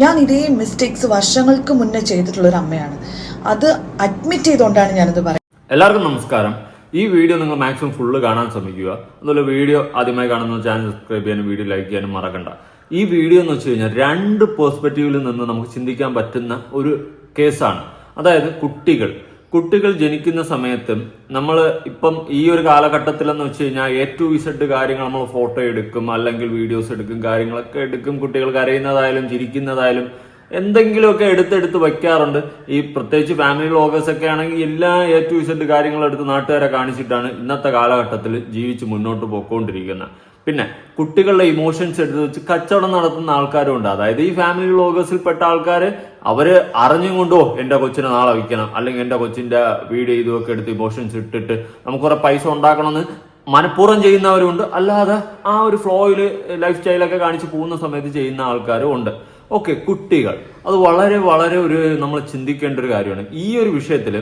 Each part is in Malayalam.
ഞാൻ ഇതേ മിസ്റ്റേക്സ് വർഷങ്ങൾക്ക് മുന്നേ ചെയ്തിട്ടുള്ള ഒരു അമ്മയാണ് അത് അഡ്മിറ്റ് ചെയ്തുകൊണ്ടാണ് ഞാനത് പറയുന്നത്. എല്ലാവർക്കും നമസ്കാരം. ഈ വീഡിയോ നിങ്ങൾ മാക്സിമം ഫുള്ള് കാണാൻ ശ്രമിക്കുക. അതുപോലെ വീഡിയോ ആദ്യമായി കാണുന്ന ചാനൽ സബ്സ്ക്രൈബ് ചെയ്യാനും വീഡിയോ ലൈക്ക് ചെയ്യാനും മറക്കണ്ട. ഈ വീഡിയോ എന്ന് വെച്ച് കഴിഞ്ഞാൽ രണ്ട് പേഴ്സ്പെക്റ്റീവിൽ നിന്ന് നമുക്ക് ചിന്തിക്കാൻ പറ്റുന്ന ഒരു കേസാണ് അതായത് കുട്ടികൾ. കുട്ടികൾ ജനിക്കുന്ന സമയത്ത് നമ്മൾ ഇപ്പം ഈ ഒരു കാലഘട്ടത്തിലെന്ന് വെച്ച് കഴിഞ്ഞാൽ എ ടു ഇസഡ് കാര്യങ്ങൾ നമ്മൾ ഫോട്ടോ എടുക്കും അല്ലെങ്കിൽ വീഡിയോസ് എടുക്കും കാര്യങ്ങളൊക്കെ എടുക്കും കുട്ടികൾ കരയുന്നതായാലും ചിരിക്കുന്നതായാലും എന്തെങ്കിലുമൊക്കെ എടുത്തെടുത്ത് വയ്ക്കാറുണ്ട്. ഈ പ്രത്യേകിച്ച് ഫാമിലി വ്ളോഗേഴ്സ് ഒക്കെ ആണെങ്കിൽ എല്ലാ എ ടു ഇസഡ് കാര്യങ്ങളും എടുത്ത് നാട്ടുകാരെ കാണിച്ചിട്ടാണ് ഇന്നത്തെ കാലഘട്ടത്തിൽ ജീവിച്ച് മുന്നോട്ട് പോയിക്കൊണ്ടിരിക്കുന്നത്. പിന്നെ കുട്ടികളുടെ ഇമോഷൻസ് എടുത്ത് വെച്ച് കച്ചവടം നടത്തുന്ന ആൾക്കാരും ഉണ്ട്. അതായത് ഈ ഫാമിലി വ്ളോഗേഴ്സിൽ പെട്ട ആൾക്കാർ അവർ അറിഞ്ഞും കൊണ്ടോ എന്റെ കൊച്ചിനെ നാളെ വിൽക്കണം അല്ലെങ്കിൽ എന്റെ കൊച്ചിന്റെ വീഡിയോ ഇതുമൊക്കെ എടുത്ത് ഇമോഷൻസ് ഇട്ടിട്ട് നമുക്ക് കുറെ പൈസ ഉണ്ടാക്കണമെന്ന് മനഃപൂർവം ചെയ്യുന്നവരുണ്ട്. അല്ലാതെ ആ ഒരു ഫ്ലോയിൽ ലൈഫ് സ്റ്റൈലൊക്കെ കാണിച്ച് പോകുന്ന സമയത്ത് ചെയ്യുന്ന ആൾക്കാരും ഉണ്ട്. ഓക്കെ കുട്ടികൾ. അത് വളരെ വളരെ ഒരു നമ്മൾ ചിന്തിക്കേണ്ട ഒരു കാര്യമാണ്. ഈ ഒരു വിഷയത്തിൽ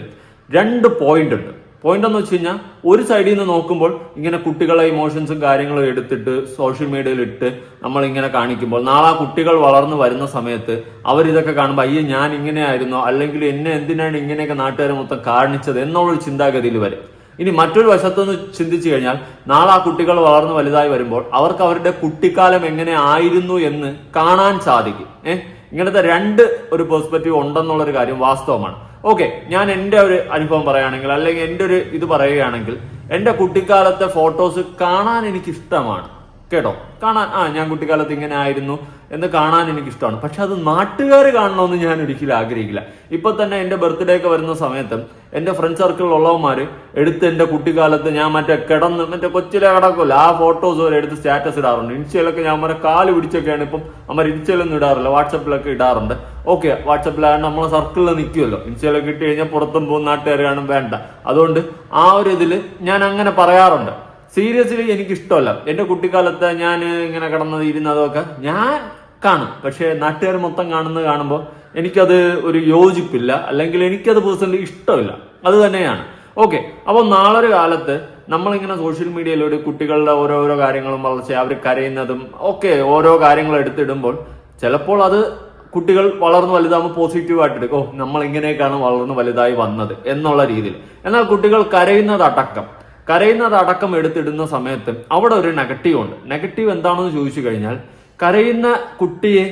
രണ്ട് പോയിന്റ് ഉണ്ട്. പോയിന്റ് എന്ന് വെച്ച് കഴിഞ്ഞാൽ ഒരു സൈഡിൽ നിന്ന് നോക്കുമ്പോൾ ഇങ്ങനെ കുട്ടികളെ ഇമോഷൻസും കാര്യങ്ങളും എടുത്തിട്ട് സോഷ്യൽ മീഡിയയിൽ ഇട്ട് നമ്മൾ ഇങ്ങനെ കാണിക്കുമ്പോൾ നാളെ കുട്ടികൾ വളർന്നു വരുന്ന സമയത്ത് അവരിതൊക്കെ കാണുമ്പോൾ അയ്യോ ഞാൻ ഇങ്ങനെയായിരുന്നോ. അല്ലെങ്കിൽ എന്നെ എന്തിനാണ് ഇങ്ങനെയൊക്കെ നാട്ടുകാരെ മൊത്തം കാണിച്ചത്? എന്നുള്ളൊരു ചിന്താഗതിയിൽ വരും. ഇനി മറ്റൊരു വശത്തുനിന്ന് ചിന്തിച്ചു കഴിഞ്ഞാൽ നാളെ ആ കുട്ടികൾ വളർന്നു വലുതായി വരുമ്പോൾ അവർക്ക് അവരുടെ കുട്ടിക്കാലം എങ്ങനെ ആയിരുന്നു എന്ന് കാണാൻ സാധിക്കും. ഏഹ് ഇങ്ങനത്തെ രണ്ട് ഒരു പെർസ്പെക്റ്റീവ് ഉണ്ടെന്നുള്ളൊരു കാര്യം വാസ്തവമാണ്. ഓക്കെ ഞാൻ എന്റെ ഒരു അനുഭവം പറയുകയാണെങ്കിൽ അല്ലെങ്കിൽ എന്റെ ഒരു ഇത് പറയുകയാണെങ്കിൽ എന്റെ കുട്ടിക്കാലത്തെ ഫോട്ടോസ് കാണാൻ എനിക്ക് ഇഷ്ടമാണ് കേട്ടോ? കാണാൻ ആ ഞാൻ കുട്ടിക്കാലത്ത് ഇങ്ങനെ ആയിരുന്നു എന്ന് കാണാൻ എനിക്ക് ഇഷ്ടമാണ് പക്ഷെ അത് നാട്ടുകാർ കാണണമെന്ന് ഞാൻ ഒരിക്കലും ആഗ്രഹിക്കില്ല. ഇപ്പൊ തന്നെ എന്റെ ബർത്ത്ഡേ ഒക്കെ വരുന്ന സമയത്ത് എന്റെ ഫ്രണ്ട് സർക്കിളിൽ ഉള്ളവന്മാർ എടുത്ത് എന്റെ കുട്ടിക്കാലത്ത് ഞാൻ മറ്റേ കിടന്ന് മറ്റേ കൊച്ചിലെ കിടക്കുമല്ലോ ആ ഫോട്ടോസ് വരെ എടുത്ത് സ്റ്റാറ്റസ് ഇടാറുണ്ട്. ഇൻസ്റ്റയിലൊക്കെ ഞാൻ മറ്റേ കാൽ പിടിച്ചൊക്കെയാണ് ഇപ്പം അമ്മ ഇൻസ്റ്റയിലൊന്നും ഇടാറില്ല വാട്സപ്പിലൊക്കെ ഇടാറുണ്ട്. ഓക്കെ വാട്സപ്പിലാണ് നമ്മളെ സർക്കിളിൽ നിൽക്കുമല്ലോ ഇൻസ്റ്റയിലൊക്കെ ഇട്ട് കഴിഞ്ഞാൽ പുറത്തും പോകുന്ന നാട്ടുകാർ കാണും വേണ്ട. അതുകൊണ്ട് ആ ഒരു ഇതിൽ ഞാൻ അങ്ങനെ പറയാറുണ്ട്. സീരിയസ്ലി എനിക്ക് ഇഷ്ടമല്ല എന്റെ കുട്ടിക്കാലത്ത് ഞാൻ ഇങ്ങനെ കിടന്നത് ഇരുന്നതൊക്കെ ഞാൻ കാണും. പക്ഷെ നാട്ടുകാർ മൊത്തം കാണുന്നത് കാണുമ്പോൾ എനിക്കത് ഒരു യോജിപ്പില്ല. അല്ലെങ്കിൽ എനിക്കത് പേഴ്സണലി ഇഷ്ടമില്ല. അത് തന്നെയാണ്. ഓക്കെ. അപ്പോൾ നാളൊരു കാലത്ത് നമ്മളിങ്ങനെ സോഷ്യൽ മീഡിയയിലൂടെ കുട്ടികളുടെ ഓരോരോ കാര്യങ്ങളും വളർച്ച അവർ കരയുന്നതും ഒക്കെ ഓരോ കാര്യങ്ങൾ എടുത്തിടുമ്പോൾ ചിലപ്പോൾ അത് കുട്ടികൾ വളർന്നു വലുതാകുമ്പോൾ പോസിറ്റീവായിട്ട് എടുക്കും. ഓ നമ്മൾ ഇങ്ങനെയൊക്കെയാണ് വളർന്നു വലുതായി വന്നത് എന്നുള്ള രീതിയിൽ. എന്നാൽ കുട്ടികൾ കരയുന്നത് അടക്കം. കരയുന്നത് അടക്കം എടുത്തിടുന്ന സമയത്ത് അവിടെ ഒരു നെഗറ്റീവ് ഉണ്ട്. നെഗറ്റീവ് എന്താണെന്ന് ചോദിച്ചു കഴിഞ്ഞാൽ കരയുന്ന കുട്ടിയെ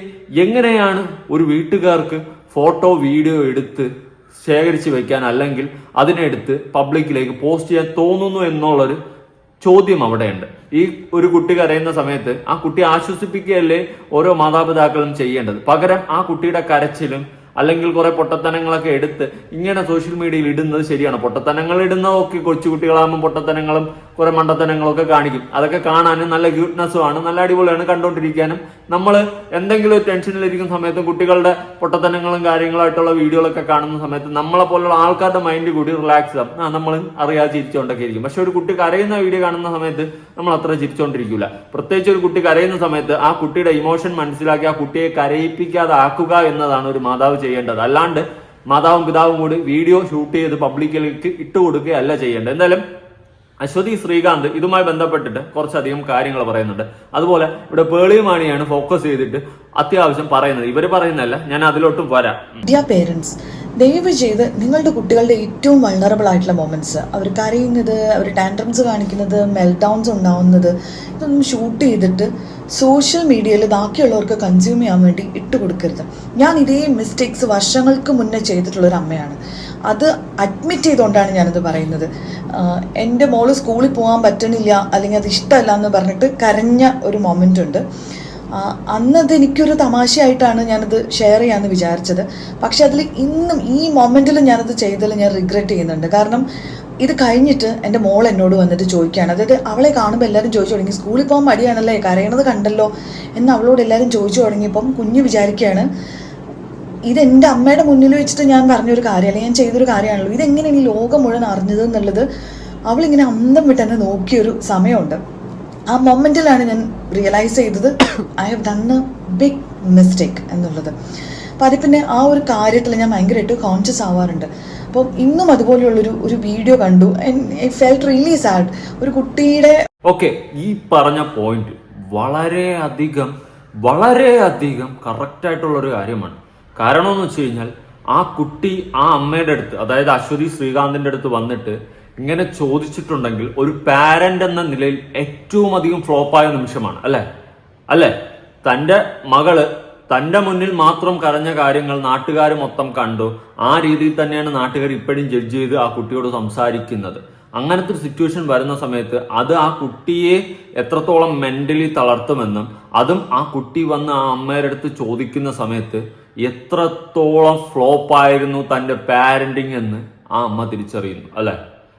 എങ്ങനെയാണ് ഒരു വീട്ടുകാർക്ക് ഫോട്ടോ വീഡിയോ എടുത്ത് ശേഖരിച്ച് വെക്കാൻ അല്ലെങ്കിൽ അതിനെടുത്ത് പബ്ലിക്കിലേക്ക് പോസ്റ്റ് ചെയ്യാൻ തോന്നുന്നു എന്നുള്ളൊരു ചോദ്യം അവിടെയുണ്ട്. ഈ ഒരു കുട്ടി കരയുന്ന സമയത്ത് ആ കുട്ടി ആശ്വസിപ്പിക്കുകയല്ലേ ഓരോ മാതാപിതാക്കളും ചെയ്യേണ്ടത്? പകരം ആ കുട്ടിയുടെ കരച്ചിലും അല്ലെങ്കിൽ കുറെ പൊട്ടത്തനങ്ങളൊക്കെ എടുത്ത് ഇങ്ങനെ സോഷ്യൽ മീഡിയയിൽ ഇടുന്നത് ശരിയാണ്. പൊട്ടത്തനങ്ങൾ ഇടുന്നതൊക്കെ കൊച്ചുകുട്ടികളാകുമ്പോൾ പൊട്ടത്തനങ്ങളും കുറെ മണ്ടത്തനങ്ങളൊക്കെ കാണിക്കും. അതൊക്കെ കാണാനും നല്ല ക്യൂട്ട്നെസ്സും ആണ് നല്ല അടിപൊളിയാണ് കണ്ടുകൊണ്ടിരിക്കാനും നമ്മൾ എന്തെങ്കിലും ടെൻഷനിലിരിക്കുന്ന സമയത്ത് കുട്ടികളുടെ പൊട്ടത്തനങ്ങളും കാര്യങ്ങളായിട്ടുള്ള വീഡിയോകളൊക്കെ കാണുന്ന സമയത്ത് നമ്മളെ പോലുള്ള ആൾക്കാരുടെ മൈൻഡ് കൂടി റിലാക്സ് ആവും. ആ നമ്മൾ അറിയാതെ ചിരിച്ചുകൊണ്ടൊക്കെ ഇരിക്കും പക്ഷെ ഒരു കുട്ടി കരയുന്ന വീഡിയോ കാണുന്ന സമയത്ത് നമ്മൾ അത്ര ചിരിച്ചുകൊണ്ടിരിക്കില്ല പ്രത്യേകിച്ച് ഒരു കുട്ടി കരയുന്ന സമയത്ത് ആ കുട്ടിയുടെ ഇമോഷൻ മനസ്സിലാക്കി ആ കുട്ടിയെ കരയിപ്പിക്കാതെ ആക്കുക എന്നതാണ് ഒരു മാതാവ് ചെയ്യേണ്ടത്. അല്ലാണ്ട് മാതാവും പിതാവും കൂടി വീഡിയോ ഷൂട്ട് ചെയ്ത് പബ്ലിക്കിലേക്ക് ഇട്ടുകൊടുക്കുകയല്ല ചെയ്യേണ്ടത്. എന്തായാലും അശ്വതി ശ്രീകാന്ത് ഇതുമായി ബന്ധപ്പെട്ടിട്ട് കുറച്ചധികം കാര്യങ്ങൾ പറയുന്നുണ്ട്. അതുപോലെ ഇവിടെ പേളിയുമാണിയാണ് ഫോക്കസ് ചെയ്തിട്ട് അത്യാവശ്യം പറയുന്നത്. ഇവർ പറയുന്നല്ല ഞാൻ അതിലോട്ടും വരാം. ദയവ് ചെയ്ത് നിങ്ങളുടെ കുട്ടികളുടെ ഏറ്റവും വൾണറബിൾ ആയിട്ടുള്ള മൊമെന്റ്സ് അവർ കരയുന്നത് അവർ ടാൻഡ്രംസ് കാണിക്കുന്നത് മെൽഡൗൺസ് ഉണ്ടാവുന്നത് ഇതൊന്നും ഷൂട്ട് ചെയ്തിട്ട് സോഷ്യൽ മീഡിയയിൽ ബാക്കിയുള്ളവർക്ക് കൺസ്യൂം ചെയ്യാൻ വേണ്ടി ഇട്ട് കൊടുക്കരുത് ഞാൻ ഇതേ മിസ്റ്റേക്സ് വർഷങ്ങൾക്ക് മുന്നേ ചെയ്തിട്ടുള്ള ഒരു അമ്മയാണ്. അത് അഡ്മിറ്റ് ചെയ്തുകൊണ്ടാണ് ഞാനത് പറയുന്നത്. എന്റെ മോൾ സ്കൂളിൽ പോകാൻ പറ്റണില്ല അല്ലെങ്കിൽ അത് ഇഷ്ടമല്ല എന്ന് പറഞ്ഞിട്ട് കരഞ്ഞ ഒരു മൊമെന്റ് ഉണ്ട്. അന്നത് എനിക്കൊരു തമാശയായിട്ടാണ് ഞാനത് ഷെയർ ചെയ്യാമെന്ന് വിചാരിച്ചത്. പക്ഷെ അതിൽ ഇന്നും ഈ മൊമെന്റിൽ ഞാനത് ചെയ്തതിൽ ഞാൻ റിഗ്രറ്റ് ചെയ്യുന്നുണ്ട്. കാരണം ഇത് കഴിഞ്ഞിട്ട് എന്റെ മോൾ എന്നോട് വന്നിട്ട് ചോദിക്കുകയാണ്. അതായത് അവളെ കാണുമ്പോൾ എല്ലാവരും ചോദിച്ചു തുടങ്ങി സ്കൂളിൽ പോകാൻ മടിയാണല്ലേ? കരയണത് കണ്ടല്ലോ? എന്ന് അവളോട് എല്ലാവരും ചോദിച്ചു തുടങ്ങിയപ്പം കുഞ്ഞ് വിചാരിക്കുകയാണ് ഇത് എന്റെ അമ്മയുടെ മുന്നിൽ വെച്ചിട്ട് ഞാൻ പറഞ്ഞൊരു കാര്യമല്ല ഞാൻ ചെയ്തൊരു കാര്യമാണല്ലോ. ഇതെങ്ങനെയാണ് ഈ ലോകം മുഴുവൻ അറിഞ്ഞത് എന്നുള്ളത് അവളിങ്ങനെ അന്തം വിട്ട് എന്നെ നോക്കിയൊരു സമയമുണ്ട്. ആ മൊമെന്റിലാണ് ഞാൻ റിയലൈസ് ചെയ്തത് I have done a big mistake എന്നുള്ളത്. അപ്പം അതിൽ പിന്നെ ആ ഒരു കാര്യത്തിൽ ഞാൻ ഭയങ്കരമായിട്ട് കോൺഷ്യസ് ആവാറുണ്ട്. അപ്പോൾ ഇന്നും അതുപോലെയുള്ളൊരു ഒരു വീഡിയോ കണ്ടു. ഐ ഫെൽറ്റ് റിയലി സാഡ് ഒരു കുട്ടിയുടെ ഓക്കെ ഈ പറഞ്ഞ പോയിന്റ് വളരെ അധികം വളരെ അധികം വളരെയധികം കറക്റ്റായിട്ടുള്ള ഒരു കാര്യമാണ്. കാരണം എന്ന് വെച്ച് കഴിഞ്ഞാൽ ആ കുട്ടി ആ അമ്മയുടെ അടുത്ത് അതായത് അശ്വതി ശ്രീകാന്തിന്റെ അടുത്ത് വന്നിട്ട് ഇങ്ങനെ ചോദിച്ചിട്ടുണ്ടെങ്കിൽ ഒരു പാരന്റ് എന്ന നിലയിൽ ഏറ്റവും അധികം ഫ്ലോപ്പായ നിമിഷമാണ് അല്ലെ? അല്ലെ? തന്റെ മകൾ തന്റെ മുന്നിൽ മാത്രം കരഞ്ഞ കാര്യങ്ങൾ നാട്ടുകാർ മൊത്തം കണ്ടു. ആ രീതിയിൽ തന്നെയാണ് നാട്ടുകാർ ഇപ്പോഴും ജഡ്ജ് ചെയ്ത് ആ കുട്ടിയോട് സംസാരിക്കുന്നത്. അങ്ങനത്തെ ഒരു സിറ്റുവേഷൻ വരുന്ന സമയത്ത് അത് ആ കുട്ടിയെ എത്രത്തോളം മെന്റലി തളർത്തുമെന്നും അതും ആ കുട്ടി വന്ന് ആ അമ്മയുടെ അടുത്ത് ചോദിക്കുന്ന സമയത്ത് എത്രത്തോളം ഫ്ലോപ്പ് ആയിരുന്നു തന്റെ പാരന്റിങ് എന്ന് ആ അമ്മ തിരിച്ചറിയുന്നു അല്ലെ?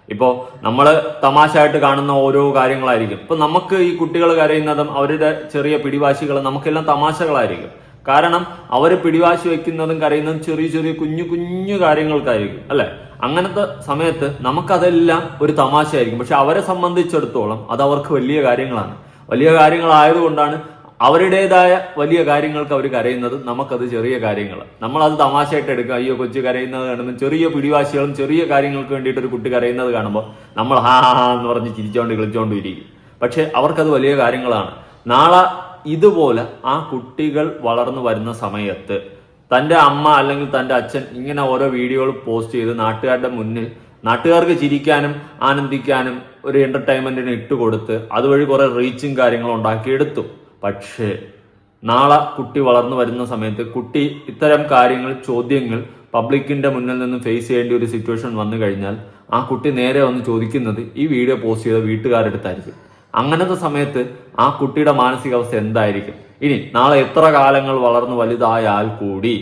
ഇപ്പോ നമ്മൾ തമാശയായിട്ട് കാണുന്ന ഓരോ കാര്യങ്ങളായിരിക്കും. ഇപ്പൊ നമുക്ക് ഈ കുട്ടികൾ കരയുന്നതും അവരുടെ ചെറിയ പിടിവാശികൾ നമുക്കെല്ലാം തമാശകളായിരിക്കും. കാരണം അവർ പിടിവാശി വെക്കുന്നതും കരയുന്നതും ചെറിയ ചെറിയ കുഞ്ഞു കുഞ്ഞു കാര്യങ്ങൾക്കായിരിക്കും അല്ലെ? അങ്ങനത്തെ സമയത്ത് നമുക്കതെല്ലാം ഒരു തമാശയായിരിക്കും. പക്ഷെ അവരെ സംബന്ധിച്ചിടത്തോളം അത് അവർക്ക് വലിയ കാര്യങ്ങളാണ്. വലിയ കാര്യങ്ങളായതുകൊണ്ടാണ് അവരുടേതായ വലിയ കാര്യങ്ങൾക്ക് അവർ കരയുന്നത്. നമുക്കത് ചെറിയ കാര്യങ്ങൾ നമ്മളത് തമാശയായിട്ട് എടുക്കുക. അയ്യോ കൊച്ചു കരയുന്നത് കാണുമ്പോൾ ചെറിയ പിടിവാശികളും ചെറിയ കാര്യങ്ങൾക്ക് വേണ്ടിയിട്ട് ഒരു കുട്ടി കരയുന്നത് കാണുമ്പോൾ നമ്മൾ ഹാ ഹാ എന്ന് പറഞ്ഞ് ചിരിച്ചോണ്ട് കളിച്ചോണ്ട് ഇരിക്കും. പക്ഷെ അവർക്കത് വലിയ കാര്യങ്ങളാണ്. നാളെ ഇതുപോലെ ആ കുട്ടികൾ വളർന്നു വരുന്ന സമയത്ത് തന്റെ അമ്മ അല്ലെങ്കിൽ തന്റെ അച്ഛൻ ഇങ്ങനെ ഓരോ വീഡിയോകൾ പോസ്റ്റ് ചെയ്ത് നാട്ടുകാരുടെ മുന്നിൽ നാട്ടുകാർക്ക് ചിരിക്കാനും ആനന്ദിക്കാനും ഒരു എന്റർടൈൻമെന്റിന് ഇട്ടുകൊടുത്ത് അതുവഴി കുറേ റീച്ചും കാര്യങ്ങളും ഉണ്ടാക്കിയെടുത്തു. പക്ഷേ നാളെ കുട്ടി വളർന്നു വരുന്ന സമയത്ത് കുട്ടി ഇത്തരം കാര്യങ്ങൾ ചോദ്യങ്ങൾ പബ്ലിക്കിന്റെ മുന്നിൽ നിന്ന് ഫേസ് ചെയ്യേണ്ട ഒരു സിറ്റുവേഷൻ വന്നു കഴിഞ്ഞാൽ ആ കുട്ടി നേരെ വന്ന് ചോദിക്കുന്നത് ഈ വീഡിയോ പോസ്റ്റ് ചെയ്ത വീട്ടുകാരുടെ അടുത്തായിരിക്കും. അങ്ങനത്തെ സമയത്ത് ആ കുട്ടിയുടെ മാനസികാവസ്ഥ എന്തായിരിക്കും? ഇനി നാളെ എത്ര കാലങ്ങൾ വളർന്നു വലുതായാൽ കൂടി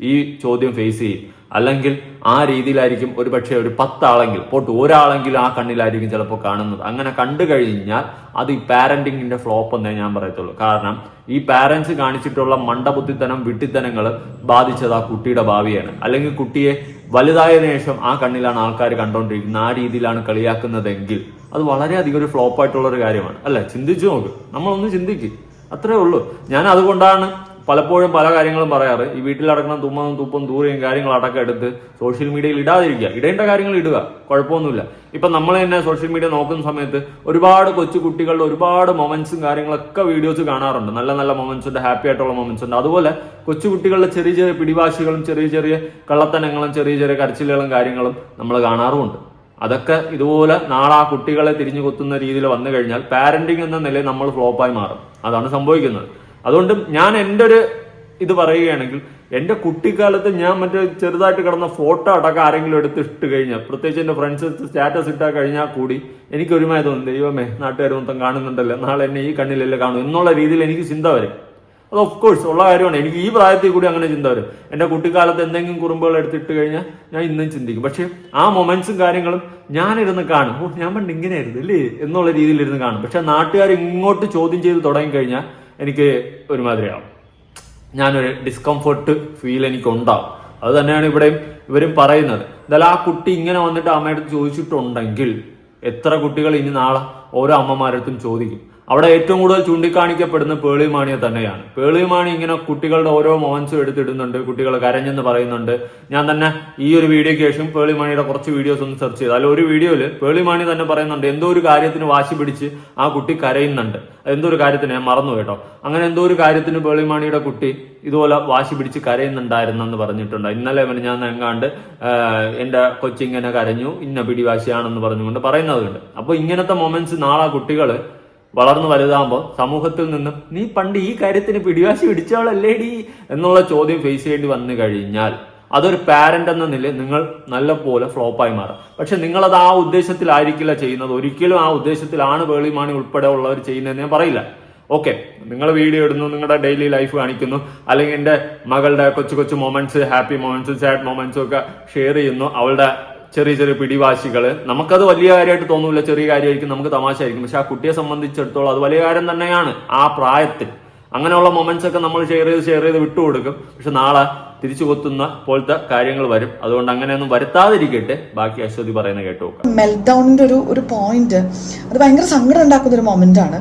ഈ ചോദ്യം ഫേസ് ചെയ്യും. അല്ലെങ്കിൽ ആ രീതിയിലായിരിക്കും ഒരു പക്ഷേ ഒരു പത്താളെങ്കിൽ പോട്ട് ഒരാളെങ്കിലും ആ കണ്ണിലായിരിക്കും ചിലപ്പോൾ കാണുന്നത്. അങ്ങനെ കണ്ടു കഴിഞ്ഞാൽ അത് ഈ പാരന്റിങ്ങിന്റെ ഫ്ലോപ്പ് എന്നേ ഞാൻ പറയത്തുള്ളൂ. കാരണം ഈ പാരന്റ്സ് കാണിച്ചിട്ടുള്ള മണ്ടബുദ്ധിത്തനം വിട്ടിത്തനങ്ങൾ ബാധിച്ചത് ആ കുട്ടിയുടെ ഭാവിയാണ്. അല്ലെങ്കിൽ കുട്ടിയെ വലുതായ ശേഷം ആ കണ്ണിലാണ് ആൾക്കാർ കണ്ടുകൊണ്ടിരിക്കുന്നത് ആ രീതിയിലാണ് കളിയാക്കുന്നതെങ്കിൽ അത് വളരെയധികം ഒരു ഫ്ലോപ്പായിട്ടുള്ള ഒരു കാര്യമാണ്. അല്ലെ? ചിന്തിച്ചു നോക്ക്. നമ്മളൊന്ന് ചിന്തിക്ക്. അത്രേ ഉള്ളൂ. ഞാൻ അതുകൊണ്ടാണ് പലപ്പോഴും പല കാര്യങ്ങളും പറയാറ്. ഈ വീട്ടിലടക്കണം തുമ്മതും തുപ്പും ദൂരെയും കാര്യങ്ങൾ അടക്കം എടുത്ത് സോഷ്യൽ മീഡിയയിൽ ഇടാതിരിക്കുക. ഇടേണ്ട കാര്യങ്ങൾ ഇടുക. കുഴപ്പമൊന്നുമില്ല. ഇപ്പൊ നമ്മൾ തന്നെ സോഷ്യൽ മീഡിയ നോക്കുന്ന സമയത്ത് ഒരുപാട് കൊച്ചു കുട്ടികളുടെ ഒരുപാട് മൊമെന്റ്സും കാര്യങ്ങളൊക്കെ വീഡിയോസ് കാണാറുണ്ട്. നല്ല നല്ല മൊമെന്റ്സ് ഉണ്ട് ഹാപ്പി ആയിട്ടുള്ള മൊമെന്റ്സ് ഉണ്ട്. അതുപോലെ കൊച്ചു കുട്ടികളുടെ ചെറിയ ചെറിയ പിടിവാശികളും ചെറിയ ചെറിയ കള്ളത്തനങ്ങളും ചെറിയ ചെറിയ കരച്ചിലുകളും കാര്യങ്ങളും നമ്മൾ കാണാറുമുണ്ട്. അതൊക്കെ ഇതുപോലെ നാളെ ആ കുട്ടികളെ തിരിഞ്ഞു കൊത്തുന്ന രീതിയിൽ വന്നു കഴിഞ്ഞാൽ പാരന്റിങ് എന്ന നിലയിൽ നമ്മൾ ഫ്ലോപ്പായി മാറും. അതാണ് സംഭവിക്കുന്നത്. അതുകൊണ്ട് ഞാൻ എന്റെ ഒരു ഇത് പറയുകയാണെങ്കിൽ എന്റെ കുട്ടിക്കാലത്ത് ഞാൻ മറ്റേ ചെറുതായിട്ട് കിടന്ന ഫോട്ടോ അടക്കം ആരെങ്കിലും എടുത്ത് ഇട്ട് കഴിഞ്ഞാൽ പ്രത്യേകിച്ച് എന്റെ ഫ്രണ്ട്സ് സ്റ്റാറ്റസ് ഇട്ടാൽ കഴിഞ്ഞാൽ കൂടി എനിക്ക് ഒരുമായി തോന്നും ദൈവമേ നാട്ടുകാർ മൊത്തം കാണുന്നുണ്ടല്ലോ നാളെ എന്നെ ഈ കണ്ണിലല്ലേ കാണും എന്നുള്ള രീതിയിൽ എനിക്ക് ചിന്ത വരും. അത് ഓഫ് കോഴ്സ് ഉള്ള കാര്യമാണ്. എനിക്ക് ഈ പ്രായത്തിൽ കൂടി അങ്ങനെ ചിന്ത വരും. എന്റെ കുട്ടിക്കാലത്ത് എന്തെങ്കിലും കുറുമ്പുകൾ എടുത്തിട്ട് കഴിഞ്ഞാൽ ഞാൻ ഇന്നും ചിന്തിക്കും. പക്ഷേ ആ മൊമെന്റ്സും കാര്യങ്ങളും ഞാനിരുന്ന് കാണും. ഓ ഞാൻ പണ്ട് ഇങ്ങനെയായിരുന്നു അല്ലേ? എന്നുള്ള രീതിയിൽ ഇരുന്ന് കാണും. പക്ഷെ നാട്ടുകാർ ഇങ്ങോട്ട് ചോദ്യം ചെയ്ത് തുടങ്ങി കഴിഞ്ഞാൽ എനിക്ക് ഒരുമാതിരിയാവും. ഞാനൊരു ഡിസ്കംഫർട്ട് ഫീൽ എനിക്ക് ഉണ്ടാവും അത് തന്നെയാണ് ഇവിടെയും ഇവരും പറയുന്നത്. എന്തായാലും ആ കുട്ടി ഇങ്ങനെ വന്നിട്ട് അമ്മയുടെ ചോദിച്ചിട്ടുണ്ടെങ്കിൽ എത്ര കുട്ടികൾ ഇനി നാളെ ഓരോ അമ്മമാരടുത്തും ചോദിക്കും. അവിടെ ഏറ്റവും കൂടുതൽ ചൂണ്ടിക്കാണിക്കപ്പെടുന്ന പേളിമാണിയെ തന്നെയാണ്. പേളിമാണി ഇങ്ങനെ കുട്ടികളുടെ ഓരോ മോഹൻസും എടുത്തിടുന്നുണ്ട് കുട്ടികൾ കരഞ്ഞെന്ന് പറയുന്നുണ്ട്. ഞാൻ തന്നെ ഈ ഒരു വീഡിയോയ്ക്ക് ശേഷം പേളിമാണിയുടെ കുറച്ച് വീഡിയോസ് ഒന്ന് സെർച്ച് ചെയ്തു. അതിൽ ഒരു വീഡിയോയിൽ പേളിമാണി തന്നെ പറയുന്നുണ്ട് എന്തോ ഒരു കാര്യത്തിന് വാശി പിടിച്ച് ആ കുട്ടി കരയുന്നുണ്ട്. എന്തോ ഒരു കാര്യത്തിന് ഞാൻ മറന്നു കേട്ടോ. അങ്ങനെ എന്തോ ഒരു കാര്യത്തിന് പേളിമാണിയുടെ കുട്ടി ഇതുപോലെ വാശി പിടിച്ച് കരയുന്നുണ്ടായിരുന്നെന്ന് പറഞ്ഞിട്ടുണ്ട്. ഇന്നലെ അവന് ഞാൻ എങ്ങാണ്ട് എന്റെ കൊച്ചിങ്ങനെ കരഞ്ഞു ഇന്ന പിടിവാശിയാണെന്ന് പറഞ്ഞുകൊണ്ട് പറയുന്നതുണ്ട്. അപ്പൊ ഇങ്ങനത്തെ മൊമെന്റ്സ് നാളെ കുട്ടികൾ വളർന്നു വലുതാകുമ്പോൾ സമൂഹത്തിൽ നിന്നും നീ പണ്ട് ഈ കാര്യത്തിന് പിടിവാശി പിടിച്ചവളല്ലേടി? എന്നുള്ള ചോദ്യം ഫേസ് ചെയ്യേണ്ടി വന്നു കഴിഞ്ഞാൽ അതൊരു പാരന്റ് എന്ന നിലയിൽ നിങ്ങൾ നല്ലപോലെ ഫ്ലോപ്പായി മാറും. പക്ഷെ നിങ്ങളത് ആ ഉദ്ദേശത്തിലായിരിക്കില്ല ചെയ്യുന്നത്. ഒരിക്കലും ആ ഉദ്ദേശത്തിലാണ് വേളിമാണി ഉൾപ്പെടെ ഉള്ളവർ ചെയ്യുന്നതെന്ന് ഞാൻ പറയില്ല. ഓക്കെ നിങ്ങൾ വീഡിയോ ഇടുന്നു നിങ്ങളുടെ ഡെയിലി ലൈഫ് കാണിക്കുന്നു അല്ലെങ്കിൽ എന്റെ മകളുടെ കൊച്ചു കൊച്ചു മൊമെന്റ്സ് ഹാപ്പി മൊമെന്റ്സ് സാഡ് മൊമെന്റ്സും ഒക്കെ ഷെയർ ചെയ്യുന്നു അവളുടെ ചെറിയ ചെറിയ പിടിവാശികൾ നമുക്കത് വലിയ കാര്യമായിട്ട് തോന്നൂല ചെറിയ കാര്യമായിരിക്കും നമുക്ക് തമാശയായിരിക്കും. പക്ഷെ ആ കുട്ടിയെ സംബന്ധിച്ചിടത്തോളം അത് വലിയ കാര്യം തന്നെയാണ് ആ പ്രായത്തിൽ. അങ്ങനെയുള്ള മൊമെന്റ്സ് ഒക്കെ നമ്മൾ ഷെയർ ചെയ്ത് ഷെയർ ചെയ്ത് വിട്ടുകൊടുക്കും പക്ഷെ നാളെ തിരിച്ചു കൊത്തുന്ന പോലത്തെ കാര്യങ്ങൾ വരും. അതുകൊണ്ട് അങ്ങനെയൊന്നും വരുത്താതിരിക്കട്ടെ. ബാക്കി അശ്വതി പറയുന്നത് കേട്ടു മെൽഡൗണിന്റെ ഒരു ഒരു പോയിന്റ് അത് ഭയങ്കര സങ്കടം ഉണ്ടാക്കുന്ന ഒരു മൊമെന്റ് ആണ്.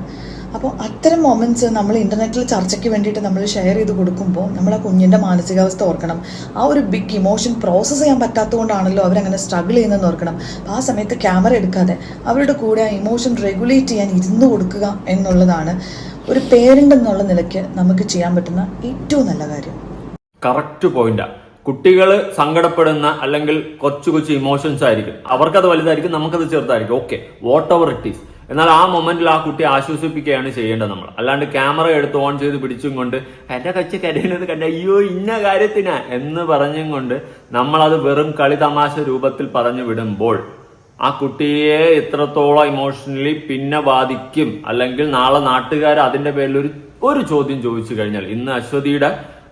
അപ്പോൾ അത്തരം മൊമെന്റ്സ് നമ്മൾ ഇന്റർനെറ്റിൽ ചർച്ചയ്ക്ക് വേണ്ടിയിട്ട് നമ്മൾ ഷെയർ ചെയ്ത് കൊടുക്കുമ്പോൾ നമ്മൾ ആ കുഞ്ഞിന്റെ മാനസികാവസ്ഥ ഓർക്കണം. ആ ഒരു ബിഗ് ഇമോഷൻ പ്രോസസ്സ് ചെയ്യാൻ പറ്റാത്തതുകൊണ്ടാണല്ലോ അവരങ്ങനെ സ്ട്രഗിൾ ചെയ്യുന്നതെന്ന് ഓർക്കണം. അപ്പോൾ ആ സമയത്ത് ക്യാമറ എടുക്കാതെ അവരുടെ കൂടെ ആ ഇമോഷൻ റെഗുലേറ്റ് ചെയ്യാൻ ഇരുന്ന് കൊടുക്കുക എന്നുള്ളതാണ് ഒരു പേരന്റ് എന്നുള്ള നിലയ്ക്ക് നമുക്ക് ചെയ്യാൻ പറ്റുന്ന ഏറ്റവും നല്ല കാര്യം. കറക്റ്റ് പോയിന്റാ കുട്ടികൾ സങ്കടപ്പെടുന്ന അല്ലെങ്കിൽ കൊച്ചു കൊച്ചു ഇമോഷൻസ് ആയിരിക്കും. അവർക്കത് വലുതായിരിക്കും നമുക്കത് ചെറുതായിരിക്കും. Okay whatever it is എന്നാൽ ആ മൊമെന്റിൽ ആ കുട്ടിയെ ആശ്വസിപ്പിക്കുകയാണ് ചെയ്യേണ്ടത് നമ്മൾ. അല്ലാണ്ട് ക്യാമറ എടുത്ത് ഓൺ ചെയ്ത് പിടിച്ചും കൊണ്ട് എന്റെ കൊച്ചു കരയുന്നത് കണ്ട അയ്യോ ഇന്ന കാര്യത്തിനാ എന്ന് പറഞ്ഞും കൊണ്ട് അത് വെറും കളി തമാശ രൂപത്തിൽ പറഞ്ഞു വിടുമ്പോൾ ആ കുട്ടിയെ എത്രത്തോളം ഇമോഷണലി പിന്നെ ബാധിക്കും അല്ലെങ്കിൽ നാളെ നാട്ടുകാർ അതിന്റെ പേരിൽ ഒരു ഒരു ചോദ്യം ചോദിച്ചു കഴിഞ്ഞാൽ ഇന്ന് അശ്വതിയുടെ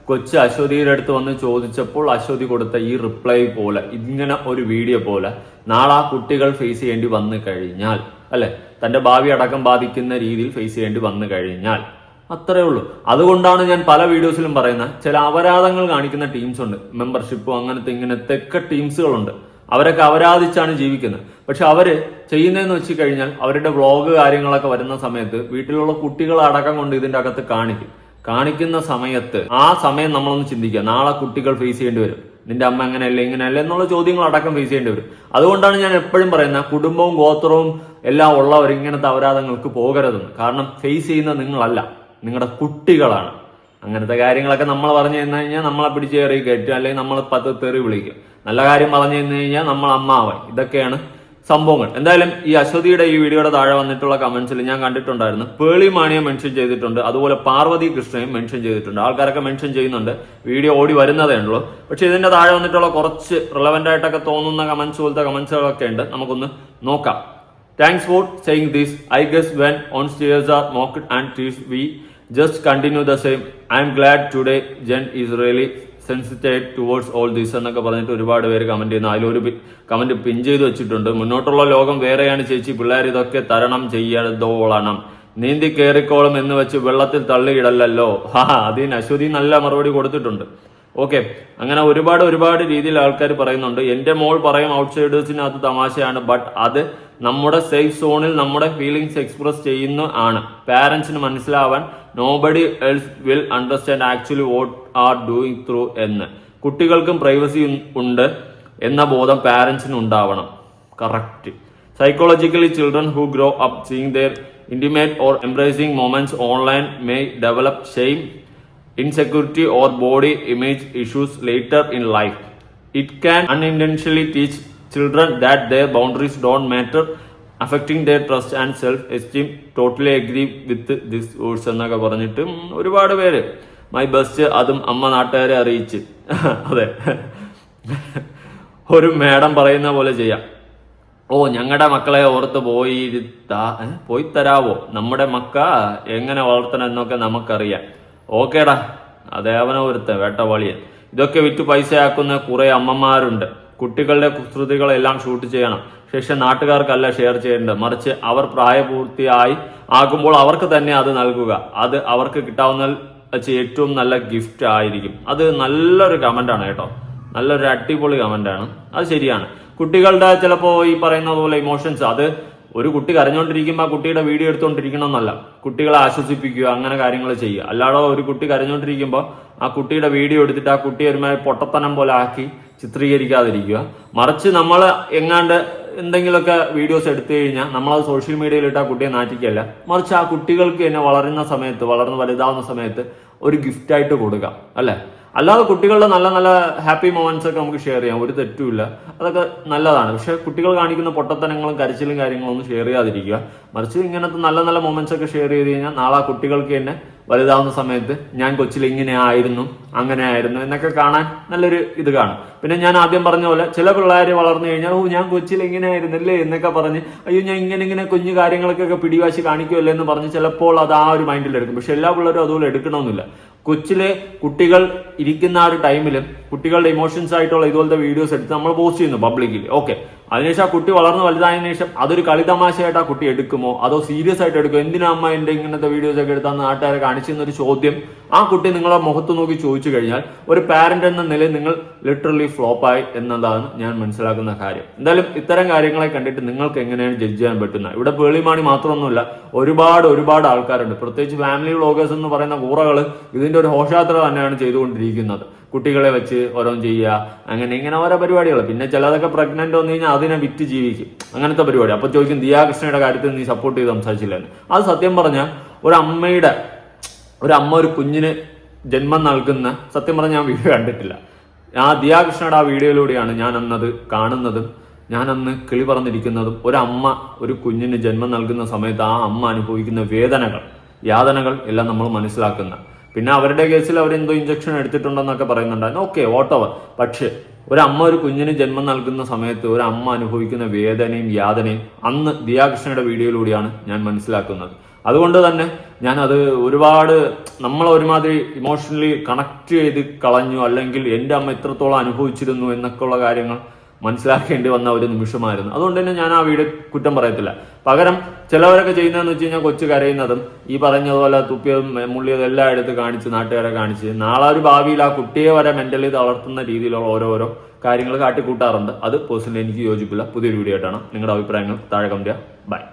കൊച്ചു അശ്വതിയുടെ അടുത്ത് വന്ന് ചോദിച്ചപ്പോൾ അശ്വതി കൊടുത്ത ഈ റിപ്ലൈ പോലെ ഇങ്ങനെ ഒരു വീഡിയോ പോലെ നാളെ ആ കുട്ടികൾ ഫേസ് ചെയ്യേണ്ടി വന്നു കഴിഞ്ഞാൽ അല്ലെ? തന്റെ ഭാവി അടക്കം ബാധിക്കുന്ന രീതിയിൽ ഫേസ് ചെയ്യേണ്ടി വന്നു കഴിഞ്ഞാൽ അത്രേ ഉള്ളൂ. അതുകൊണ്ടാണ് ഞാൻ പല വീഡിയോസിലും പറയുന്ന ചില അപരാധങ്ങൾ കാണിക്കുന്ന ടീംസ് ഉണ്ട്. മെമ്പർഷിപ്പും അങ്ങനത്തെ ഇങ്ങനത്തെ ഒക്കെ ടീംസുകളുണ്ട് അവരൊക്കെ അപരാധിച്ചാണ് ജീവിക്കുന്നത്. പക്ഷെ അവർ ചെയ്യുന്നതെന്ന് വെച്ച് കഴിഞ്ഞാൽ അവരുടെ വ്ളോഗ് കാര്യങ്ങളൊക്കെ വരുന്ന സമയത്ത് വീട്ടിലുള്ള കുട്ടികളെ അടക്കം കൊണ്ട് ഇതിന്റെ അകത്ത് കാണിക്കും. കാണിക്കുന്ന സമയത്ത് ആ സമയം നമ്മളൊന്ന് ചിന്തിക്കുക. നാളെ കുട്ടികൾ ഫേസ് ചെയ്യേണ്ടി വരും. നിന്റെ അമ്മ അങ്ങനെയല്ല ഇങ്ങനെയല്ല എന്നുള്ള ചോദ്യങ്ങൾ അടക്കം ഫേസ് ചെയ്യേണ്ടി വരും. അതുകൊണ്ടാണ് ഞാൻ എപ്പോഴും പറയുന്നത് കുടുംബവും ഗോത്രവും എല്ലാം ഉള്ളവർ ഇങ്ങനത്തെ അപരാധങ്ങൾക്ക് പോകരുതെന്ന്. കാരണം ഫേസ് ചെയ്യുന്ന നിങ്ങളല്ല നിങ്ങളുടെ കുട്ടികളാണ്. അങ്ങനത്തെ കാര്യങ്ങളൊക്കെ നമ്മൾ പറഞ്ഞു തന്നു കഴിഞ്ഞാൽ നമ്മളെ പിടിച്ചേറി കയറി കയറ്റും അല്ലെങ്കിൽ നമ്മൾ പത്ത് തെറി വിളിക്കും. നല്ല കാര്യം പറഞ്ഞു തന്നു കഴിഞ്ഞാൽ നമ്മൾ അമ്മാവൻ. ഇതൊക്കെയാണ് സംഭവങ്ങൾ. എന്തായാലും ഈ അശ്വതിയുടെ ഈ വീഡിയോയുടെ താഴെ വന്നിട്ടുള്ള കമന്റ്സിൽ ഞാൻ കണ്ടിട്ടുണ്ടായിരുന്നു. പേളി മാണിയെ മെൻഷൻ ചെയ്തിട്ടുണ്ട്. അതുപോലെ പാർവതി കൃഷ്ണയും മെൻഷൻ ചെയ്തിട്ടുണ്ട്. ആൾക്കാരൊക്കെ മെൻഷൻ ചെയ്യുന്നുണ്ട്. വീഡിയോ ഓടി വരുന്നതേ ഉള്ളൂ. പക്ഷെ ഇതിന്റെ താഴെ വന്നിട്ടുള്ള കുറച്ച് റിലവന്റ് ആയിട്ടൊക്കെ തോന്നുന്ന കമന്റ്സ് പോലത്തെ കമന്റ്സുകളൊക്കെ ഉണ്ട്. നമുക്കൊന്ന് നോക്കാം. Thanks for saying these I guess when on stairs are mock and tease we just continue the same I'm glad today gen really sensitive towards all this എന്നൊക്കെ പറഞ്ഞിട്ട് ഒരുപാട് പേര് കമന്റ് ചെയ്യുന്നു. അതിലൊരു കമന്റ് പിൻ ചെയ്ത് വെച്ചിട്ടുണ്ട്. മുന്നോട്ടുള്ള ലോകം വേറെയാണ് ചേച്ചി. പിള്ളേർ ഇതൊക്കെ തരണം ചെയ്യതോളണം നീന്തി കയറിക്കോളും എന്ന് വെച്ച് വെള്ളത്തിൽ തള്ളിയിടല്ലോ ഹാ അതിന് അശ്വതി നല്ല മറുപടി കൊടുത്തിട്ടുണ്ട്. ഓക്കെ അങ്ങനെ ഒരുപാട് ഒരുപാട് രീതിയിൽ ആൾക്കാർ പറയുന്നുണ്ട്. എന്റെ മോൾ പറയും ഔട്ട്സൈഡേഴ്സിന് അത് തമാശയാണ് ബട്ട് അത് നമ്മുടെ സേഫ് സോണിൽ നമ്മുടെ ഫീലിങ്സ് എക്സ്പ്രസ് ചെയ്യുന്ന ആണ്. പാരന്റ്സിന് മനസ്സിലാവാൻ nobody else will understand actually what are doing through എന്ന് കുട്ടികൾക്കും പ്രൈവസി ഉണ്ട് എന്ന ബോധം പാരന്റ്സിന് ഉണ്ടാവണം correct psychologically children who grow up seeing their intimate or embracing moments online may develop shame insecurity or body image issues later in life. It can unintentionally teach children that their boundaries don't matter, affecting their trust and self-esteem. Totally agree with this words എന്നൊക്കെ പറഞ്ഞിട്ട് ഒരുപാട് പേര് മൈ ബെസ്റ്റ് അതും അമ്മ നാട്ടുകാരെ അറിയിച്ച്. അതെ. ഒരു മേഡം പറയുന്ന പോലെ ചെയ്യാം. ഓ ഞങ്ങളുടെ മക്കളെ ഓർത്ത് പോയി പോയി തരാവോ നമ്മുടെ മക്ക എങ്ങനെ വളർത്തണം എന്നൊക്കെ നമുക്കറിയാം. ഓക്കേടാ. അതേവന ഒരുത്ത വേട്ടവാളിയൻ ഇതൊക്കെ വിറ്റ് പൈസയാക്കുന്ന കുറെ അമ്മമാരുണ്ട്. കുട്ടികളുടെ കുസൃതികളെല്ലാം ഷൂട്ട് ചെയ്യണം. ശേഷം നാട്ടുകാർക്കല്ല ഷെയർ ചെയ്യേണ്ടത്. മറിച്ച് അവർ പ്രായപൂർത്തിയായി ആകുമ്പോൾ അവർക്ക് തന്നെ അത് നൽകുക. അത് അവർക്ക് കിട്ടാവുന്ന ഏറ്റവും നല്ല ഗിഫ്റ്റ് ആയിരിക്കും. അത് നല്ലൊരു കമന്റാണ് കേട്ടോ. നല്ലൊരു അടിപൊളി കമന്റാണ് അത് ശരിയാണ്. കുട്ടികളുടെ ചിലപ്പോൾ ഈ പറയുന്ന പോലെ ഇമോഷൻസ് അത് ഒരു കുട്ടി കരഞ്ഞുകൊണ്ടിരിക്കുമ്പോൾ ആ കുട്ടിയുടെ വീഡിയോ എടുത്തുകൊണ്ടിരിക്കണം എന്നല്ല. കുട്ടികളെ ആശ്വസിപ്പിക്കുക അങ്ങനെ കാര്യങ്ങൾ ചെയ്യുക. അല്ലാതെ ഒരു കുട്ടി കരഞ്ഞുകൊണ്ടിരിക്കുമ്പോൾ ആ കുട്ടിയുടെ വീഡിയോ എടുത്തിട്ട് ആ കുട്ടിയെ ഒരുമാതിരി പൊട്ടത്തനം പോലെ ആക്കി ചിത്രീകരിക്കാതിരിക്കുക. മറിച്ച് നമ്മൾ എങ്ങാണ്ട് എന്തെങ്കിലുമൊക്കെ വീഡിയോസ് എടുത്തു കഴിഞ്ഞാൽ നമ്മളത് സോഷ്യൽ മീഡിയയിൽ ഇട്ട് ആ കുട്ടിയെ നാറ്റിക്കല്ല മറിച്ച് ആ കുട്ടികൾക്ക് തന്നെ വളരുന്ന സമയത്ത് വളർന്ന് വലുതാവുന്ന സമയത്ത് ഒരു ഗിഫ്റ്റായിട്ട് കൊടുക്കാം അല്ലേ? അല്ലാതെ കുട്ടികളുടെ നല്ല നല്ല ഹാപ്പി മൊമെന്റ്സ് ഒക്കെ നമുക്ക് ഷെയർ ചെയ്യാം ഒരു തെറ്റുമില്ല. അതൊക്കെ നല്ലതാണ്. പക്ഷെ കുട്ടികൾ കാണിക്കുന്ന പൊട്ടത്തനങ്ങളും കരച്ചിലും കാര്യങ്ങളും ഒന്നും ഷെയർ ചെയ്യാതിരിക്കുക. മറിച്ച് ഇങ്ങനത്തെ നല്ല നല്ല മൊമെന്റ്സ് ഒക്കെ ഷെയർ ചെയ്ത് കഴിഞ്ഞാൽ നാളെ കുട്ടികൾക്ക് തന്നെ വലുതാവുന്ന സമയത്ത് ഞാൻ കൊച്ചിൽ ഇങ്ങനെ ആയിരുന്നു അങ്ങനെ ആയിരുന്നു എന്നൊക്കെ കാണാൻ നല്ലൊരു ഇത് കാണും. പിന്നെ ഞാൻ ആദ്യം പറഞ്ഞ പോലെ ചില പിള്ളേർ വളർന്നു കഴിഞ്ഞാൽ ഓ ഞാൻ കൊച്ചിൽ ഇങ്ങനെ ആയിരുന്നല്ലേ? എന്നൊക്കെ പറഞ്ഞ് അയ്യോ ഞാൻ ഇങ്ങനെ ഇങ്ങനെ കുഞ്ഞു കാര്യങ്ങൾക്കൊക്കെ പിടിവാശി കാണിക്കുമല്ലേ എന്ന് പറഞ്ഞ് ചിലപ്പോൾ അത് ആ ഒരു മൈൻഡിൽ എടുക്കും. പക്ഷെ എല്ലാ പിള്ളേരും അതുപോലെ എടുക്കണമെന്നില്ല. കൊച്ചിലെ കുട്ടികൾ ഇരിക്കുന്ന ആ ഒരു ടൈമിലും കുട്ടികളുടെ ഇമോഷൻസ് ആയിട്ടുള്ള ഇതുപോലത്തെ വീഡിയോസ് എടുത്ത് നമ്മൾ പോസ്റ്റ് ചെയ്യുന്നു പബ്ലിക്കിൽ ഓക്കെ. അതിനുശേഷം ആ കുട്ടി വളർന്ന് വലുതായതിനു ശേഷം അതൊരു കളിതമാശയായിട്ട് ആ കുട്ടി എടുക്കുമോ? അതോ സീരിയസ് ആയിട്ട് എടുക്കുമോ? എന്തിനാ അമ്മ എന്റെ ഇങ്ങനത്തെ വീഡിയോസ് ഒക്കെ എടുത്താന്ന് നാട്ടുകാരെ കാണിച്ചെന്നൊരു ചോദ്യം ആ കുട്ടി നിങ്ങളെ മുഖത്ത് നോക്കി ചോദിച്ചു കഴിഞ്ഞാൽ ഒരു പാരന്റ് എന്ന നിലയിൽ നിങ്ങൾ ലിറ്ററലി ഫ്ലോപ്പായി എന്നതാണ് ഞാൻ മനസ്സിലാക്കുന്ന കാര്യം. എന്തായാലും ഇത്തരം കാര്യങ്ങളെ കണ്ടിട്ട് നിങ്ങൾക്ക് എങ്ങനെയാണ് ജഡ്ജ് ചെയ്യാൻ പറ്റുന്നത്? ഇവിടെ പേളിമാണി മാത്രമൊന്നുമില്ല ഒരുപാട് ഒരുപാട് ആൾക്കാരുണ്ട്. പ്രത്യേകിച്ച് ഫാമിലി വ്ളോഗേഴ്സ് എന്ന് പറയുന്ന കൂറകൾ ഇതിന്റെ ഒരു ഹോഷാത്ര തന്നെയാണ് ചെയ്തുകൊണ്ടിരിക്കുന്നത്. കുട്ടികളെ വെച്ച് ഓരോന്ന് ചെയ്യുക. അങ്ങനെ ഇങ്ങനെ ഓരോ പരിപാടികൾ പിന്നെ ചിലതൊക്കെ പ്രഗ്നന്റ് വന്നു കഴിഞ്ഞാൽ അതിനെ വിറ്റ് ജീവിക്കും. അങ്ങനത്തെ പരിപാടി. അപ്പൊ ചോദിക്കും ദിയാകൃഷ്ണയുടെ കാര്യത്തിൽ നീ സപ്പോർട്ട് ചെയ്ത്? സംസാരിച്ചില്ലെന്ന് അത് സത്യം പറഞ്ഞാൽ ഒരു അമ്മയുടെ ഒരു അമ്മ ഒരു കുഞ്ഞിന് ജന്മം നൽകുന്ന സത്യം പറഞ്ഞാൽ ഞാൻ വീഡിയോ കണ്ടിട്ടില്ല. ആ ദിയാകൃഷ്ണയുടെ ആ വീഡിയോയിലൂടെയാണ് ഞാൻ അന്നത് കാണുന്നതും ഞാൻ അന്ന് കിളി പറഞ്ഞിരിക്കുന്നതും അമ്മ ഒരു കുഞ്ഞിന് ജന്മം നൽകുന്ന സമയത്ത് ആ അമ്മ അനുഭവിക്കുന്ന വേദനകൾ യാതനകൾ എല്ലാം നമ്മൾ മനസ്സിലാക്കുന്ന. പിന്നെ അവരുടെ കേസിൽ അവരെന്തോ ഇഞ്ചക്ഷൻ എടുത്തിട്ടുണ്ടെന്നൊക്കെ പറയുന്നുണ്ടായിരുന്നു. ഓക്കെ വോട്ടവർ പക്ഷേ അമ്മ ഒരു കുഞ്ഞിന് ജന്മം നൽകുന്ന സമയത്ത് ഒരു അമ്മ അനുഭവിക്കുന്ന വേദനയും യാതനയും അന്ന് ദിയാകൃഷ്ണയുടെ വീഡിയോയിലൂടെയാണ് ഞാൻ മനസ്സിലാക്കുന്നത്. അതുകൊണ്ട് തന്നെ ഞാൻ അത് ഒരുപാട് നമ്മൾ ഒരുമാതിരി ഇമോഷണലി കണക്ട് ചെയ്ത് കളഞ്ഞു അല്ലെങ്കിൽ എന്റെ അമ്മ എത്രത്തോളം അനുഭവിച്ചിരുന്നു എന്നൊക്കെയുള്ള കാര്യങ്ങൾ മനസ്സിലാക്കേണ്ടി വന്ന ഒരു നിമിഷമായിരുന്നു. അതുകൊണ്ട് തന്നെ ഞാൻ ആ വീഡിയോ കുറ്റം പറയത്തില്ല. പകരം ചിലവരൊക്കെ ചെയ്യുന്നതെന്ന് വെച്ച് കഴിഞ്ഞാൽ കൊച്ചു കരയുന്നതും ഈ പറഞ്ഞതുപോലെ തുപ്പിയതും മുള്ളിയതും എല്ലാം എടുത്ത് കാണിച്ച് നാട്ടുകാരെ കാണിച്ച് നാളെ ഒരു ഭാവിയിൽ ആ കുട്ടിയെ വരെ മെന്റലി തളർത്തുന്ന രീതിയിലുള്ള ഓരോരോ കാര്യങ്ങൾ കാട്ടിക്കൂട്ടാറുണ്ട്. അത് പേഴ്സണലി എനിക്ക് യോജിപ്പില്ല. പുതിയൊരു വീഡിയോ ആയിട്ടാണ്. നിങ്ങളുടെ അഭിപ്രായങ്ങൾ താഴെ കമന്റ് ബൈ